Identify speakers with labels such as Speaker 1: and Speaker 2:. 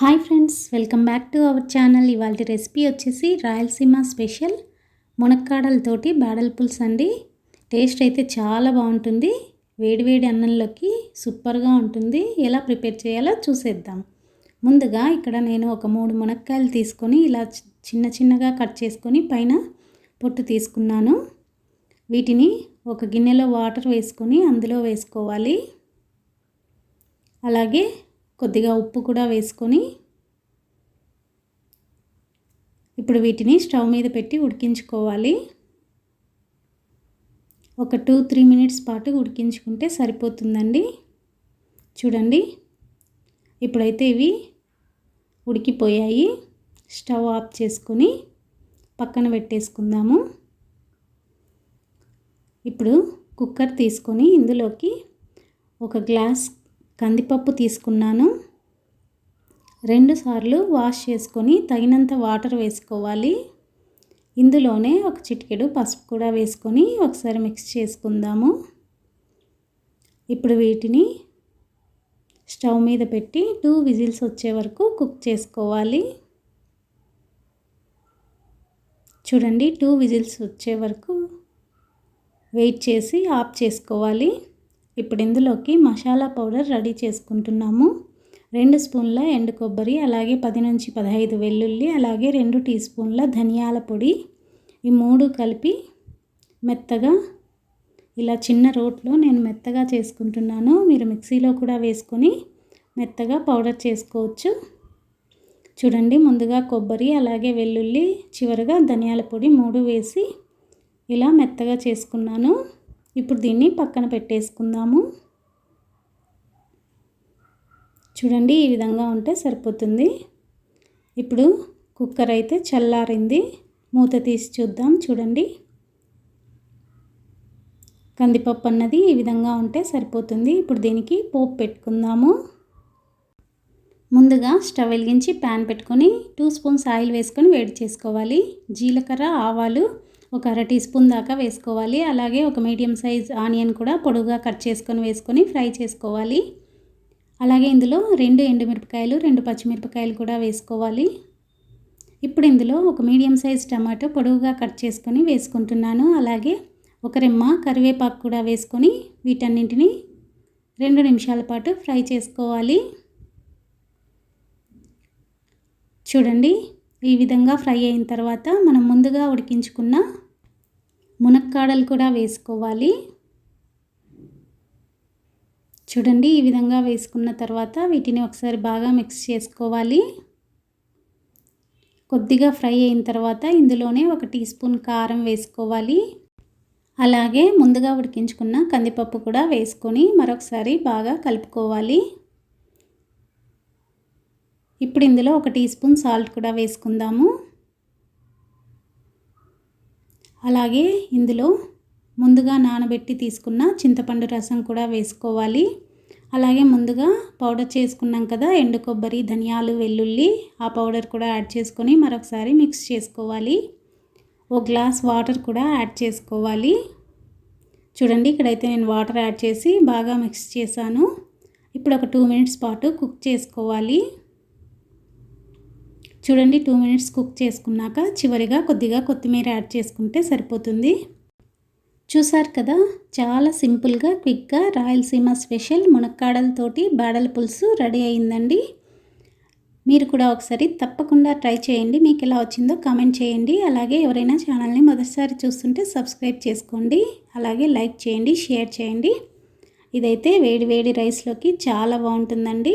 Speaker 1: Hi friends welcome back to our channel ఇవాళ recipe వచ్చేసి Rayalaseema special మునక్కాడలతోటి బాడల పులుసు అండి. టేస్ట్ అయితే చాలా బాగుంటుంది. వేడివేడి అన్నంలోకి సూపర్గా ఉంటుంది. ఎలా ప్రిపేర్ చేయాలో చూసేద్దాం. ముందుగా ఇక్కడ నేను ఒక మూడు మునక్కాయలు తీసుకొని ఇలా చిన్న చిన్నగా కట్ చేసుకొని పైన పొట్టు తీసుకున్నాను. వీటిని ఒక గిన్నెలో వాటర్ వేసుకొని అందులో వేసుకోవాలి. అలాగే కొద్దిగా ఉప్పు కూడా వేసుకొని ఇప్పుడు వీటిని స్టవ్ మీద పెట్టి ఉడికించుకోవాలి. ఒక టూ త్రీ మినిట్స్ పాటు ఉడికించుకుంటే సరిపోతుందండి. చూడండి ఇప్పుడైతే ఇవి ఉడికిపోయాయి. స్టవ్ ఆఫ్ చేసుకొని పక్కన పెట్టేసుకుందాము. ఇప్పుడు కుక్కర్ తీసుకొని ఇందులోకి ఒక గ్లాస్ కందిపప్పు తీసుకున్నాను. రెండు సార్లు వాష్ చేసుకొని తగినంత వాటర్ వేసుకోవాలి. ఇందులోనే ఒక చిటికెడు పసుపు కూడా వేసుకొని ఒకసారి మిక్స్ చేసుకుందాము. ఇప్పుడు వీటిని స్టవ్ మీద పెట్టి టూ విజిల్స్ వచ్చే వరకు కుక్ చేసుకోవాలి. చూడండి టూ విజిల్స్ వచ్చే వరకు వెయిట్ చేసి ఆఫ్ చేసుకోవాలి. ఇప్పుడు ఇందులోకి మసాలా పౌడర్ రెడీ చేసుకుంటున్నాము. రెండు స్పూన్ల ఎండు కొబ్బరి అలాగే పది నుంచి పదహైదు వెల్లుల్లి అలాగే రెండు టీ స్పూన్ల ధనియాల పొడి. ఈ మూడు కలిపి మెత్తగా ఇలా చిన్న రోట్లో నేను మెత్తగా చేసుకుంటున్నాను. మీరు మిక్సీలో కూడా వేసుకొని మెత్తగా పౌడర్ చేసుకోవచ్చు. చూడండి ముందుగా కొబ్బరి అలాగే వెల్లుల్లి చివరిగా ధనియాల పొడి మూడు వేసి ఇలా మెత్తగా చేసుకున్నాను. ఇప్పుడు దీన్ని పక్కన పెట్టేసుకుందాము. చూడండి ఈ విధంగా ఉంటే సరిపోతుంది. ఇప్పుడు కుక్కర్ అయితే చల్లారింది. మూత తీసి చూద్దాం చూడండి. కందిపప్పు అన్నది ఈ విధంగా ఉంటే సరిపోతుంది. ఇప్పుడు దీనికి పోపు పెట్టుకుందాము. ముందుగా స్టవ్ వెలిగించి ప్యాన్ పెట్టుకొని టూ స్పూన్స్ ఆయిల్ వేసుకొని వేడి చేసుకోవాలి. జీలకర్ర ఆవాలు ఒక అర టీ స్పూన్ దాకా వేసుకోవాలి. అలాగే ఒక మీడియం సైజ్ ఆనియన్ కూడా పొడుగుగా కట్ చేసుకొని వేసుకొని ఫ్రై చేసుకోవాలి. అలాగే ఇందులో రెండు ఎండుమిరపకాయలు రెండు పచ్చిమిరపకాయలు కూడా వేసుకోవాలి. ఇప్పుడు ఇందులో ఒక మీడియం సైజ్ టమాటో పొడవుగా కట్ చేసుకొని వేసుకుంటున్నాను. అలాగే ఒక రెమ్మ కరివేపాకు కూడా వేసుకొని వీటన్నింటిని రెండు నిమిషాల పాటు ఫ్రై చేసుకోవాలి. చూడండి. ఈ విధంగా ఫ్రై అయిన తర్వాత మనం ముందుగా ఉడికించుకున్న మునక్కాడలు కూడా వేసుకోవాలి. చూడండి ఈ విధంగా వేసుకున్న తర్వాత వీటిని ఒకసారి బాగా మిక్స్ చేసుకోవాలి. కొద్దిగా ఫ్రై అయిన తర్వాత ఇందులోనే ఒక టీ స్పూన్ కారం వేసుకోవాలి. అలాగే ముందుగా ఉడికించుకున్న కందిపప్పు కూడా వేసుకొని మరొకసారి బాగా కలుపుకోవాలి. ఇప్పుడు ఇందులో ఒక టీ స్పూన్ సాల్ట్ కూడా వేసుకుందాము. అలాగే ఇందులో ముందుగా నానబెట్టి తీసుకున్న చింతపండు రసం కూడా వేసుకోవాలి. అలాగే ముందుగా పౌడర్ చేసుకున్నాం కదా ఎండు కొబ్బరి ధనియాలు వెల్లుల్లి ఆ పౌడర్ కూడా యాడ్ చేసుకొని మరొకసారి మిక్స్ చేసుకోవాలి. ఒక గ్లాస్ వాటర్ కూడా యాడ్ చేసుకోవాలి. చూడండి ఇక్కడైతే నేను వాటర్ యాడ్ చేసి బాగా మిక్స్ చేశాను. ఇప్పుడు ఒక టూ మినిట్స్ పాటు కుక్ చేసుకోవాలి. చూడండి టూ మినిట్స్ కుక్ చేసుకున్నాక చివరిగా కొద్దిగా కొత్తిమీర యాడ్ చేసుకుంటే సరిపోతుంది. చూసారు కదా చాలా సింపుల్గా క్విక్గా రాయలసీమ స్పెషల్ మునక్కాడలతోటి బాడల పులుసు రెడీ అయిందండి. మీరు కూడా ఒకసారి తప్పకుండా ట్రై చేయండి. మీకు ఎలా వచ్చిందో కామెంట్ చేయండి. అలాగే ఎవరైనా ఛానల్ని మొదటిసారి చూస్తుంటే సబ్స్క్రైబ్ చేసుకోండి. అలాగే లైక్ చేయండి షేర్ చేయండి. ఇదైతే వేడి వేడి రైస్లోకి చాలా బాగుంటుందండి.